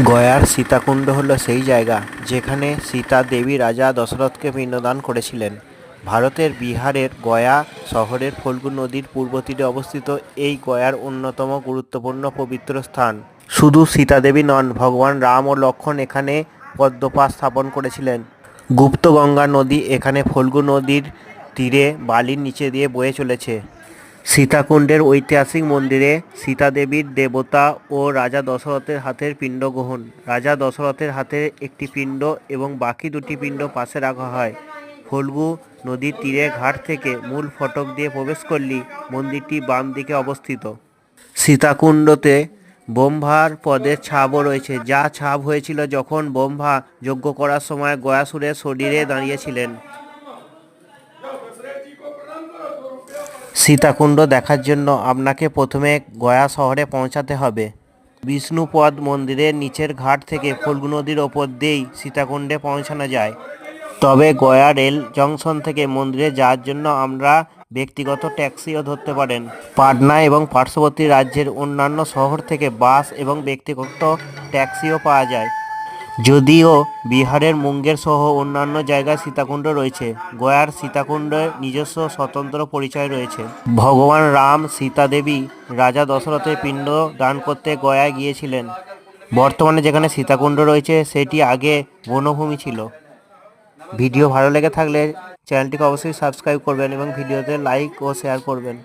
গয়ার সীতাকুণ্ড হল সেই জায়গা যেখানে সীতা দেবী রাজা দশরথকে পিণ্ডদান করেছিলেন। ভারতের বিহারের গয়া শহরের ফল্গু নদীর পূর্ব তীরে অবস্থিত এই গয়ার অন্যতম গুরুত্বপূর্ণ পবিত্র স্থান। শুধু সীতা দেবী নন, ভগবান রাম ও লক্ষ্মণ এখানে পদ্মপা স্থাপন করেছিলেন। গুপ্তগঙ্গা নদী এখানে ফল্গু নদীর তীরে বালির নিচে দিয়ে বয়ে চলেছে। সীতাকুণ্ডের ঐতিহাসিক মন্দিরে সীতা দেবীর দেবতা ও রাজা দশরথের হাতের পিণ্ড গ্রহণ। রাজা দশরথের হাতে একটি পিণ্ড এবং বাকি দুটি পিণ্ড পাশে রাখা হয়। ফল্গু নদীর তীরে ঘাট থেকে মূল ফটক দিয়ে প্রবেশ করলেই মন্দিরটি বাম দিকে অবস্থিত। সীতাকুণ্ডতে ব্রহ্মার পদের ছাপও রয়েছে। যা ছাপ হয়েছিল যখন ব্রহ্মা যজ্ঞ করার সময় গয়াসুরের শরীরে দাঁড়িয়েছিলেন। সীতাকুণ্ড দেখার জন্য আপনাকে প্রথমে গয়া শহরে পৌঁছাতে হবে। বিষ্ণুপদ মন্দিরের নিচের ঘাট থেকে ফল্গু নদীর ওপর দিয়েই সীতাকুণ্ডে পৌঁছানো যায়। তবে গয়া রেল জংশন থেকে মন্দিরে যাওয়ার জন্য আমরা ব্যক্তিগত ট্যাক্সিও ধরতে পারেন। পাটনা এবং পার্শ্ববর্তী রাজ্যের অন্যান্য শহর থেকে বাস এবং ব্যক্তিগত ট্যাক্সিও পাওয়া যায়। যদিও বিহারের মুঙ্গের সহ অন্যান্য জায়গায় সীতাকুণ্ড রয়েছে, গয়ার সীতাকুণ্ডের নিজস্ব স্বতন্ত্র পরিচয় রয়েছে। ভগবান রাম সীতা দেবী রাজা দশরথের পিণ্ড দান করতে গয়ায় গিয়েছিলেন। বর্তমানে যেখানে সীতাকুণ্ড রয়েছে, সেটি আগে বনভূমি ছিল। ভিডিও ভালো লেগে থাকলে চ্যানেলটিকে অবশ্যই সাবস্ক্রাইব করবেন এবং ভিডিওতে লাইক ও শেয়ার করবেন।